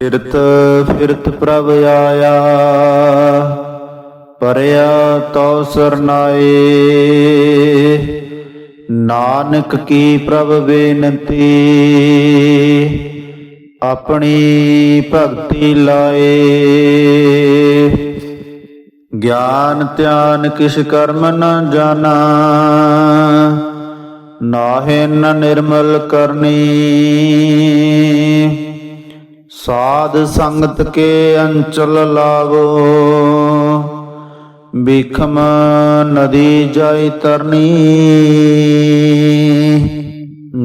ਫਿਰਤ ਫਿਰਤ ਪ੍ਰਭ ਆਇਆ, ਪਰਿਆ ਤਉ ਸਰਨਾਏ ਨਾਨਕ ਕੀ ਪ੍ਰਭ ਬੇਨਤੀ, ਆਪਣੀ ਭਗਤੀ ਲਾਏ। ਗਿਆਨ ਧਿਆਨ ਕਿਸ਼ ਕਰਮ ਨ ਜਾਣਾ, ਨਾਹਿ ਨ ਨਿਰਮਲ ਕਰਨੀ। ਸਾਧ ਸੰਗਤ ਕੇ ਅੰਚਲ ਲਾਵੋ ਬਿਖਮ ਨਦੀ ਜਾਈ ਤਰਨੀ।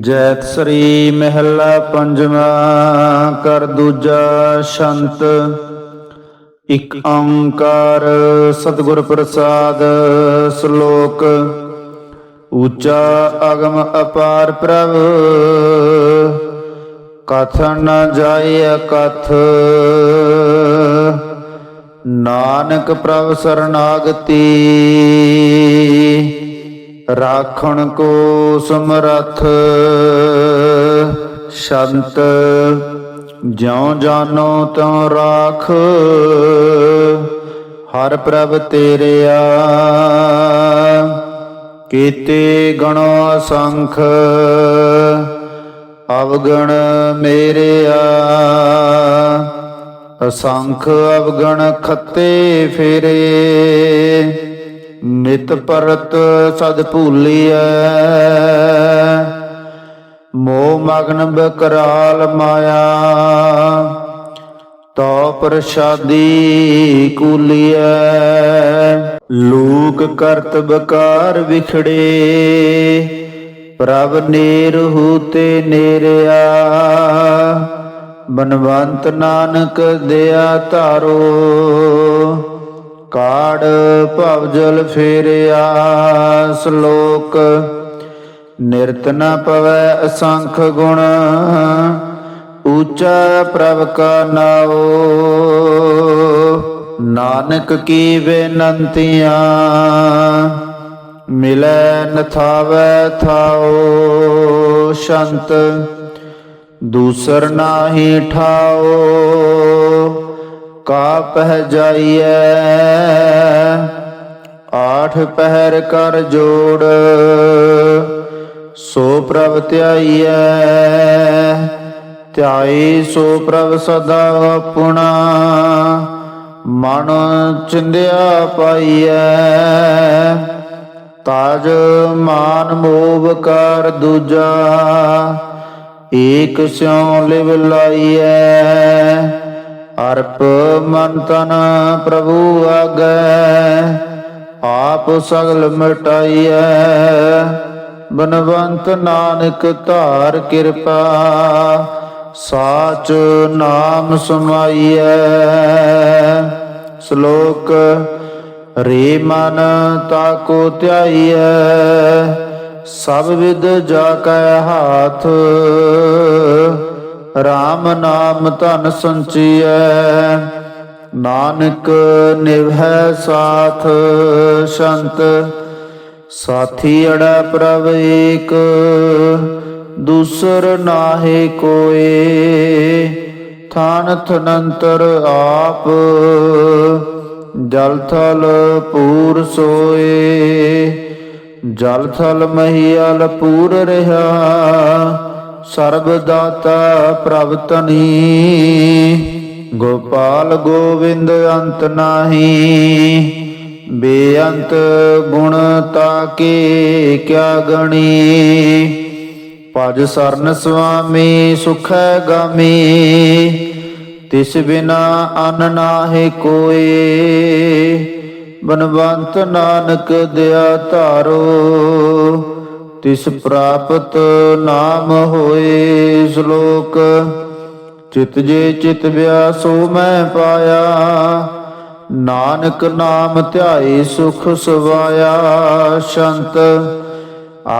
ਜੈਤ ਸ੍ਰੀ ਮਹਿਲਾ ਪੰਜਵਾ, ਕਰ ਦੂਜਾ ਸ਼ੰਤ। ਇਕ ਓੰਕਾਰ ਸਤਿਗੁਰ ਪ੍ਰਸਾਦ ਸ਼ਲੋਕ। ਉੱਚਾ ਅਗਮ ਅਪਾਰ ਪ੍ਰਭ ਕਥਨ ਨ ਜਾਏ ਕਥ। ਨਾਨਕ ਪ੍ਰਭ ਸਰਨਾਗਤੀ, ਰਾਖਣ ਕੋ ਸਮਰਥ। ਸ਼ੰਤ, ਜਿਉ ਜਾਨੋ ਤਿਉ ਰਾਖ। ਹਰ ਪ੍ਰਭ ਤੇਰਿਆ ਕੀਤੇ ਗਣੋ ਸੰਖ ਅਵਗਣ ਮੇਰਿਆ। ਅਸੰਖ ਅਵਗਣ ਖੱਤੇ ਫੇਰੇ। ਨਿਤ ਪਰਤ ਸਦ ਭੂਲੀਐ। ਮੋਹ ਮਗਨ ਬਕਰਾਲ ਮਾਇਆ। ਤੋ ਪ੍ਰਸਾਦੀ ਕੂਲੀਐ। ਲੋਕ ਕਰਤ ਬਕਾਰ ਵਿਖੜੇ। ਪ੍ਰਭ ਨੀਰਹੁ ਤੇ ਨੇਰਿਆ, ਬਨਵੰਤ ਨਾਨਕ ਦਿਆ ਧਾਰੋ, ਕਾੜ ਭਵ ਜਲ ਫੇਰਿਆ, ਸ਼ਲੋਕ ਨਿਰਤ ਨ ਪਵੈ ਅਸੰਖ ਗੁਣ ਉੱਚਾ ਪ੍ਰਭ ਕਾ ਨਾਉ। ਨਾਨਕ ਕੀ ਬੇਨੰਤੀਆਂ ਮਿਲੈ ਨਥਾਵੈ ਥਾਉ ਸ਼ੰਤ, ਦੂਸਰ ਨਾਹੀ ਠਾਉ ਕਾ ਪਹਿ ਜਾਈਐ, ਆਠ ਪਹਿਰ ਕਰ ਜੋੜ, ਸੋ ਪ੍ਰਭ ਧਿਆਈਐ, ਧਿਆਈ ਸੋ ਪ੍ਰਭ ਸਦਾ ਆਪਣਾ, ਮਨ ਚਿੰਦਿਆ ਪਾਈਐ। ਤਾਜ ਮਾਨ ਮੋਹ ਕਰ ਦੂਜਾ, ਏਕ ਸਿਉ ਲਿਵ ਲਾਈਐ। ਅਰਪ ਮਨ ਤਨ ਪ੍ਰਭੂ ਆਗੈ, ਆਪ ਸਗਲ ਮਿਟਾਈਐ। ਬਨਵੰਤ ਨਾਨਕ ਧਾਰ ਕਿਰਪਾ, ਸਾਚ ਨਾਮ ਸਮਾਈਐ। ਸ਼ਲੋਕ ਰੇ ਮਨ ਤਾਕੋ ਧਿਆਈਐ, ਸਭ ਵਿਦ ਜਾ ਕੈ ਹਾਥ। RAM ਨਾਮ ਧਨ ਸੰਚੀਐ, ਨਾਨਕ ਨਿਭੈ ਸਾਥ ਸੰਤ। ਸਾਥੀ ਅੜਾ ਪ੍ਰਭ ਏਕ, ਦੂਸਰ ਨਾਹੀ ਕੋਏ। ਥਾਨ ਥਨੰਤਰ ਆਪ। ਜਲ ਥਲ ਪੂਰ ਸੋਏ, ਜਲ ਥਲ ਮਹੀਲ ਪੂਰ ਰਹਾ, ਸਰਬ ਦਾਤਾ ਪ੍ਰਭ ਤਨੀ ਗੋਪਾਲ ਗੋਵਿੰਦ ਅੰਤ ਨਾਹੀ, ਬੇਅੰਤ ਗੁਣ ਤਾਕੇ ਕਿਆ ਗਣੀ, ਭਜ ਸਰਨ ਸੁਆਮੀ ਸੁਖੈ ਗਾਮੀ ਤਿਸ ਬਿਨਾ ਅਨ ਨਾਹੀ ਕੋਏ। ਬਨਵੰਤ ਨਾਨਕ ਦਿਆ ਧਾਰੋ, ਤਿਸ ਪ੍ਰਾਪਤ ਨਾਮ ਹੋਏ ਸ਼ਲੋਕ। ਚਿਤ ਜੇ ਚਿਤ ਬਿਆ ਸੋ ਮੈਂ ਪਾਇਆ, ਨਾਨਕ ਨਾਮ ਧਿਆਏ ਸੁਖ ਸਵਾਇਆ। ਸ਼ੰਤ,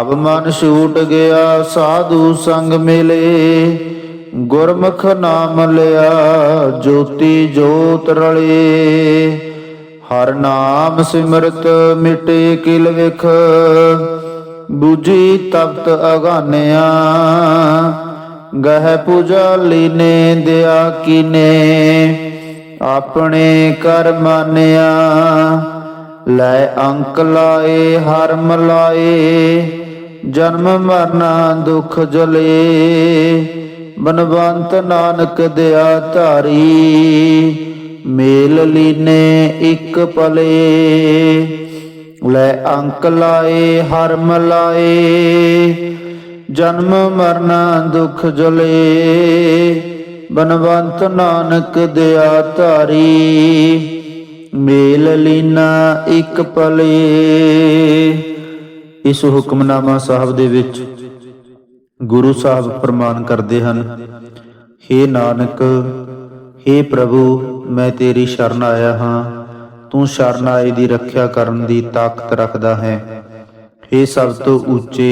ਅਬ ਮਨ ਛੂਟ ਗਿਆ, ਸਾਧੂ ਸੰਗ ਮਿਲੇ। ਗੁਰਮੁਖ ਨਾਮ ਲਿਆ, ਜੋਤੀ ਜੋਤ ਰਲੇ। ਹਰ ਨਾਮ ਸਿਮਰਤ ਮਿਟੇ ਕਿਲ ਵਿਖ। ਬੂਝੀ ਤਪਤ ਅਗਾਨਿਆ, ਗਹਿ ਪੂਜਾ ਲੀਨੇ ਦਿਆ ਕੀਨੇ। ਆਪਣੇ ਕਰ ਮਾਨਿਆ, ਲੈ ਅੰਕ ਲਾਏ ਹਰਮ ਲਾਏ ਜਨਮ ਮਰਨਾ ਦੁਖ ਜਲੇ। ਬਨਵੰਤ ਨਾਨਕ ਦਿਆ ਧਾਰੀ, ਮੇਲ ਲੀਨੇ ਇੱਕ ਪਲੇ। ਲੈ ਅੰਕ ਲਾਏ, ਹਰਮ ਲਾਏ, ਜਨਮ ਮਰਨਾ ਦੁਖ ਜਲੇ। ਬਨਵੰਤ ਨਾਨਕ ਦਿਆ ਧਾਰੀ, ਮੇਲ ਲੀਨਾ ਇੱਕ ਪਲੇ। ਇਸ ਹੁਕਮਨਾਮਾ ਸਾਹਿਬ ਦੇ ਵਿੱਚ ਗੁਰੂ ਸਾਹਿਬ ਪ੍ਰਮਾਨ ਕਰਦੇ ਹਨ हे ਨਾਨਕ हे ਪ੍ਰਭੂ ਮੈਂ ਤੇਰੀ ਸ਼ਰਨ ਆਇਆ ਹਾਂ ਤੂੰ ਸ਼ਰਨ ਆਏ ਦੀ ਰੱਖਿਆ ਕਰਨ ਦੀ ਤਾਕਤ ਰੱਖਦਾ ਹੈ हे ਸਭ ਤੋਂ ਉੱਚੇ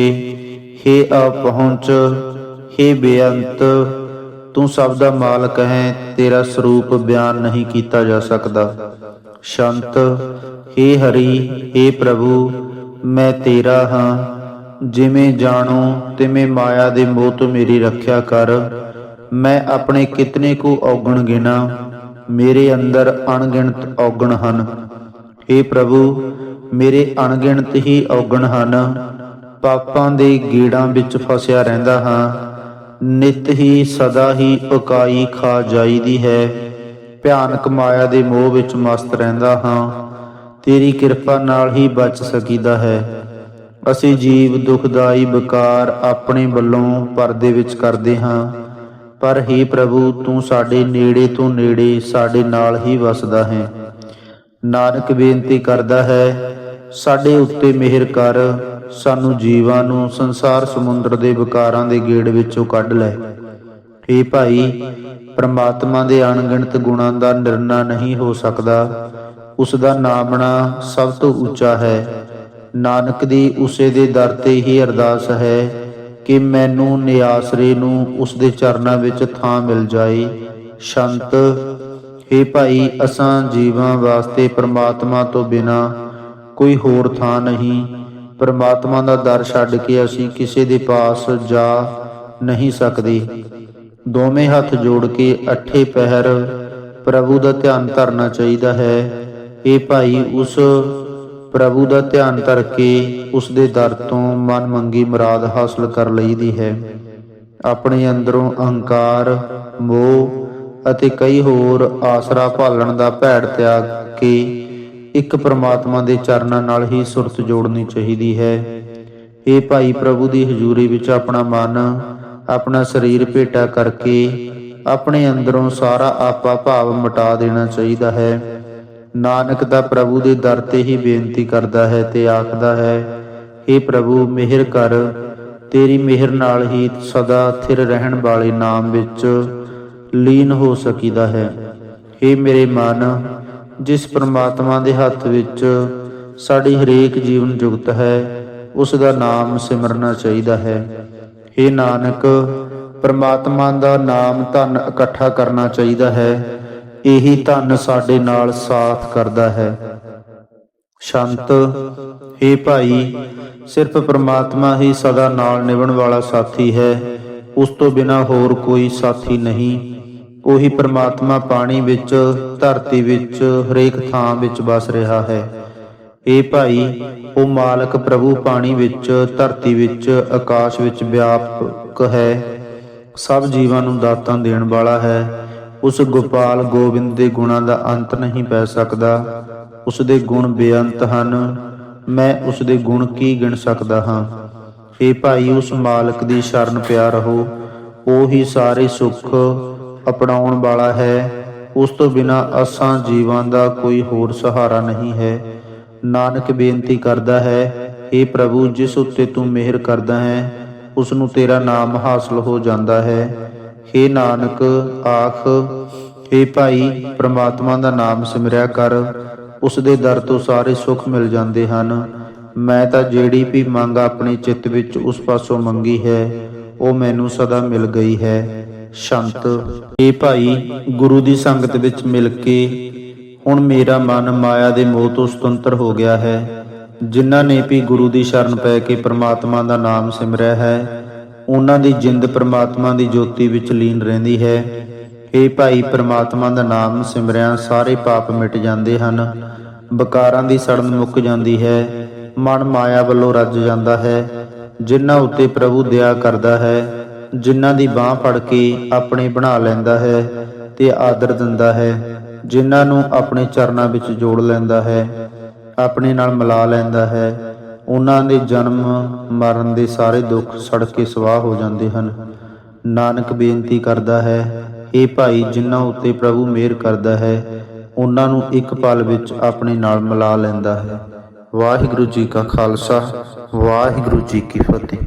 हे ਅਪਹੁੰਚ हे ਬੇਅੰਤ ਤੂੰ ਸਭ ਦਾ ਮਾਲਕ ਹੈ ਤੇਰਾ ਸਰੂਪ ਬਿਆਨ ਨਹੀਂ ਕੀਤਾ ਜਾ ਸਕਦਾ ਸ਼ੰਤ हे ਹਰੀ हे ਪ੍ਰਭੂ ਮੈਂ ਤੇਰਾ ਹਾਂ ਜਿਵੇਂ ਜਾਣੋ ਤਿਵੇਂ ਮਾਇਆ ਦੇ ਮੋਹ ਤੋਂ ਮੇਰੀ ਰੱਖਿਆ ਕਰ। ਮੈਂ ਆਪਣੇ ਕਿਤਨੇ ਕੁ ਔਗਣ ਗਿਣਾ, ਮੇਰੇ ਅੰਦਰ ਅਣਗਿਣਤ ਔਗਣ ਹਨ। हे ਪ੍ਰਭੂ, ਮੇਰੇ ਅਣਗਿਣਤ ਹੀ ਔਗਣ ਹਨ। ਪਾਪਾਂ ਦੇ ਗੀੜਾਂ ਵਿੱਚ ਫਸਿਆ ਰਹਿੰਦਾ ਹਾਂ। ਨਿਤ ਹੀ ਸਦਾ ਹੀ ਉਕਾਈ ਖਾ ਜਾਈਦੀ ਹੈ। ਭਿਆਨਕ ਮਾਇਆ ਦੇ ਮੋਹ ਵਿੱਚ ਮਸਤ ਰਹਿੰਦਾ ਹਾਂ। ਤੇਰੀ ਕਿਰਪਾ ਨਾਲ ਹੀ ਬਚ ਸਕੀਦਾ ਹੈ। ਅਸੀਂ ਜੀਵ ਦੁਖਦਾਈ ਵਿਕਾਰ ਆਪਣੇ ਵੱਲੋਂ ਪਰਦੇ ਵਿੱਚ ਕਰਦੇ ਹਾਂ। ਪਰ ਹੀ ਪ੍ਰਭੂ, ਤੂੰ ਸਾਡੇ ਨੇੜੇ ਤੋਂ ਨੇੜੇ ਸਾਡੇ ਨਾਲ ਹੀ ਵਸਦਾ ਹੈ। ਨਾਨਕ ਬੇਨਤੀ ਕਰਦਾ ਹੈ, ਸਾਡੇ ਉੱਤੇ ਮਿਹਰ ਕਰ, ਸਾਨੂੰ ਜੀਵਾਂ ਨੂੰ ਸੰਸਾਰ ਸਮੁੰਦਰ ਦੇ ਵਿਕਾਰਾਂ ਦੇ ਗੇੜ ਵਿੱਚੋਂ ਕੱਢ ਲੈ। ਏ ਭਾਈ, ਪ੍ਰਮਾਤਮਾ ਦੇ ਅਣਗਿਣਤ ਗੁਣਾਂ ਦਾ ਨਿਰਣਾ ਨਹੀਂ ਹੋ ਸਕਦਾ। ਉਸ ਦਾ ਨਾਮਣਾ ਸਭ ਤੋਂ ਉੱਚਾ ਹੈ। ਨਾਨਕ ਦੀ ਉਸੇ ਦੇ ਦਰ ਤੇ ਹੀ ਅਰਦਾਸ ਹੈ ਕਿ ਮੈਨੂੰ ਨਿਆਸਰੇ ਨੂੰ ਉਸ ਦੇ ਚਰਨਾਂ ਵਿੱਚ ਥਾਂ ਮਿਲ ਜਾਏ। ਸ਼ੰਤ हे ਭਾਈ, ਅਸਾਂ ਜੀਵਾਂ ਵਾਸਤੇ ਪ੍ਰਮਾਤਮਾ ਤੋਂ ਬਿਨਾ ਕੋਈ ਹੋਰ ਥਾਂ ਨਹੀਂ। ਪ੍ਰਮਾਤਮਾ ਦਾ ਦਰ ਛੱਡ ਕੇ ਅਸੀਂ ਕਿਸੇ ਦੇ ਪਾਸ ਜਾ ਨਹੀਂ ਸਕਦੇ। ਦੋਵੇਂ ਹੱਥ ਜੋੜ ਕੇ ਅੱਠੇ ਪਹਿਰ ਪ੍ਰਭੂ ਦਾ ਧਿਆਨ ਧਰਨਾ ਚਾਹੀਦਾ ਹੈ। ਇਹ ਭਾਈ, ਉਸ ਪ੍ਰਭੂ ਦਾ ਧਿਆਨ ਧਰ ਕੇ ਉਸ ਦੇ ਦਰ ਤੋਂ ਮਨ ਮੰਗੀ ਮੁਰਾਦ ਹਾਸਲ ਕਰ ਲਈਦੀ ਹੈ। ਆਪਣੇ ਅੰਦਰੋਂ ਅਹੰਕਾਰ, ਮੋਹ ਅਤੇ ਕਈ ਹੋਰ ਆਸਰਾ ਭਾਲਣ ਦਾ ਭੈੜ ਤਿਆਗ ਕੇ ਇੱਕ ਪ੍ਰਮਾਤਮਾ ਦੇ ਚਰਨਾਂ ਨਾਲ ਹੀ ਸੁਰਤ ਜੋੜਨੀ ਚਾਹੀਦੀ ਹੈ। ਇਹ ਭਾਈ ਪ੍ਰਭੂ ਦੀ ਹਜ਼ੂਰੀ ਵਿੱਚ ਆਪਣਾ ਮਨ, ਆਪਣਾ ਸਰੀਰ ਭੇਟਾ ਕਰਕੇ ਆਪਣੇ ਅੰਦਰੋਂ ਸਾਰਾ ਆਪਾ ਭਾਵ ਮਿਟਾ ਦੇਣਾ ਚਾਹੀਦਾ ਹੈ। ਨਾਨਕ ਦਾ ਪ੍ਰਭੂ ਦੇ ਦਰ ਤੇ ਹੀ ਬੇਨਤੀ ਕਰਦਾ ਹੈ ਤੇ ਆਖਦਾ ਹੈ हे ਪ੍ਰਭੂ ਮਿਹਰ ਕਰ ਤੇਰੀ ਮਿਹਰ ਨਾਲ ਹੀ ਸਦਾ ਥਿਰ ਰਹਿਣ ਵਾਲੇ ਨਾਮ ਵਿੱਚ ਲੀਨ ਹੋ ਸਕੀਦਾ ਹੈ हे ਮੇਰੇ ਮਨ ਜਿਸ ਪ੍ਰਮਾਤਮਾ ਦੇ ਹੱਥ ਵਿੱਚ ਸਾਡੀ ਹਰੇਕ ਜੀਵਨ ਜੁਗਤ ਹੈ ਉਸ ਦਾ ਨਾਮ ਸਿਮਰਨਾ ਚਾਹੀਦਾ ਹੈ हे ਨਾਨਕ ਪ੍ਰਮਾਤਮਾ ਦਾ ਨਾਮ ਧਨ ਇਕੱਠਾ ਕਰਨਾ ਚਾਹੀਦਾ ਹੈ ਇਹੀ ਧਨ ਸਾਡੇ ਨਾਲ ਸਾਥ ਕਰਦਾ ਹੈ। ਸ਼ੰਤ हे ਭਾਈ, ਸਿਰਫ ਪ੍ਰਮਾਤਮਾ ਹੀ ਸਦਾ ਨਾਲ ਨਿਭਣ ਵਾਲਾ ਸਾਥੀ ਹੈ। ਉਸ ਤੋਂ ਬਿਨਾ ਹੋਰ ਕੋਈ ਸਾਥੀ ਨਹੀਂ। ਉਹੀ ਪ੍ਰਮਾਤਮਾ ਪਾਣੀ ਵਿੱਚ, ਧਰਤੀ ਵਿੱਚ, ਹਰੇਕ ਥਾਂ ਵਿੱਚ ਵਸ ਰਿਹਾ ਹੈ। ਇਹ ਭਾਈ, ਉਹ ਮਾਲਕ ਪ੍ਰਭੂ ਪਾਣੀ ਵਿੱਚ, ਧਰਤੀ ਵਿੱਚ, ਆਕਾਸ਼ ਵਿੱਚ ਵਿਆਪਕ ਹੈ। ਸਭ ਜੀਵਾਂ ਨੂੰ ਦਾਤਾਂ ਦੇਣ ਵਾਲਾ ਹੈ। ਉਸ ਗੋਪਾਲ ਗੋਬਿੰਦ ਦੇ ਗੁਣਾਂ ਦਾ ਅੰਤ ਨਹੀਂ ਪੈ ਸਕਦਾ। ਉਸ ਦੇ ਗੁਣ ਬੇਅੰਤ ਹਨ। ਮੈਂ ਉਸ ਦੇ ਗੁਣ ਕੀ ਗਿਣ ਸਕਦਾ ਹਾਂ? ਇਹ ਭਾਈ, ਉਸ ਮਾਲਕ ਦੀ ਸ਼ਰਨ ਪਿਆ ਰਹੋ ਉਹ ਹੀ ਸਾਰੇ ਸੁੱਖ ਅਪਣਾਉਣ ਵਾਲਾ ਹੈ। ਉਸ ਤੋਂ ਬਿਨਾ ਅਸਾਂ ਜੀਵਾਂ ਦਾ ਕੋਈ ਹੋਰ ਸਹਾਰਾ ਨਹੀਂ ਹੈ। ਨਾਨਕ ਬੇਨਤੀ ਕਰਦਾ ਹੈ हे ਪ੍ਰਭੂ, ਜਿਸ ਉੱਤੇ ਤੂੰ ਮਿਹਰ ਕਰਦਾ ਹੈ, ਉਸ ਨੂੰ ਤੇਰਾ ਨਾਮ ਹਾਸਲ ਹੋ ਜਾਂਦਾ ਹੈ। हे ਨਾਨਕ, ਆਖ हे ਭਾਈ, ਪ੍ਰਮਾਤਮਾ ਦਾ ਨਾਮ ਸਿਮਰਿਆ ਕਰ। ਉਸ ਦੇ ਦਰ ਤੋਂ ਸਾਰੇ ਸੁੱਖ ਮਿਲ ਜਾਂਦੇ ਹਨ। ਮੈਂ ਤਾਂ ਜਿਹੜੀ ਵੀ ਮੰਗ ਆਪਣੇ ਚਿੱਤ ਵਿੱਚ ਉਸ ਪਾਸੋਂ ਮੰਗੀ ਹੈ, ਉਹ ਮੈਨੂੰ ਸਦਾ ਮਿਲ ਗਈ ਹੈ। ਸ਼ੰਤ ਇਹ ਭਾਈ, ਗੁਰੂ ਦੀ ਸੰਗਤ ਵਿੱਚ ਮਿਲ ਕੇ ਹੁਣ ਮੇਰਾ ਮਨ ਮਾਇਆ ਦੇ ਮੋਹ ਤੋਂ ਸੁਤੰਤਰ ਹੋ ਗਿਆ ਹੈ। ਜਿਨ੍ਹਾਂ ਨੇ ਵੀ ਗੁਰੂ ਦੀ ਸ਼ਰਨ ਪੈ ਕੇ ਪ੍ਰਮਾਤਮਾ ਦਾ ਨਾਮ ਸਿਮਰਿਆ ਹੈ ਉਹਨਾਂ ਦੀ ਜਿੰਦ ਪ੍ਰਮਾਤਮਾ ਦੀ ਜੋਤੀ ਵਿੱਚ ਲੀਨ ਰਹਿੰਦੀ ਹੈ। ਇਹ ਭਾਈ, ਪ੍ਰਮਾਤਮਾ ਦਾ ਨਾਮ ਸਿਮਰਿਆ ਸਾਰੇ ਪਾਪ ਮਿਟ ਜਾਂਦੇ ਹਨ। ਬਕਾਰਾਂ ਦੀ ਸੜਨ ਮੁੱਕ ਜਾਂਦੀ ਹੈ। ਮਨ ਮਾਇਆ ਵੱਲੋਂ ਰੱਜ ਜਾਂਦਾ ਹੈ। ਜਿਨ੍ਹਾਂ ਉੱਤੇ ਪ੍ਰਭੂ ਦਇਆ ਕਰਦਾ ਹੈ, ਜਿਨ੍ਹਾਂ ਦੀ ਬਾਹ ਫੜ ਕੇ ਆਪਣੇ ਬਣਾ ਲੈਂਦਾ ਹੈ ਤੇ ਆਦਰ ਦਿੰਦਾ ਹੈ, ਜਿਨ੍ਹਾਂ ਨੂੰ ਆਪਣੇ ਚਰਨਾਂ ਵਿੱਚ ਜੋੜ ਲੈਂਦਾ ਹੈ, ਆਪਣੇ ਨਾਲ ਮਿਲਾ ਲੈਂਦਾ ਹੈ। ਉਹਨਾਂ ਦੇ ਜਨਮ ਮਰਨ ਦੇ ਸਾਰੇ ਦੁੱਖ ਸੜ ਕੇ ਸਵਾਹ ਹੋ ਜਾਂਦੇ ਹਨ। ਨਾਨਕ ਬੇਨਤੀ ਕਰਦਾ ਹੈ ਇਹ ਭਾਈ ਜਿਨ੍ਹਾਂ ਉੱਤੇ ਪ੍ਰਭੂ ਮਿਹਰ ਕਰਦਾ ਹੈ, ਉਹਨਾਂ ਨੂੰ ਇੱਕ ਪਲ ਵਿੱਚ ਆਪਣੇ ਨਾਲ ਮਿਲਾ ਲੈਂਦਾ ਹੈ। ਵਾਹਿਗੁਰੂ ਜੀ ਕਾ ਖਾਲਸਾ, ਵਾਹਿਗੁਰੂ ਜੀ ਕੀ ਫਤਿਹ।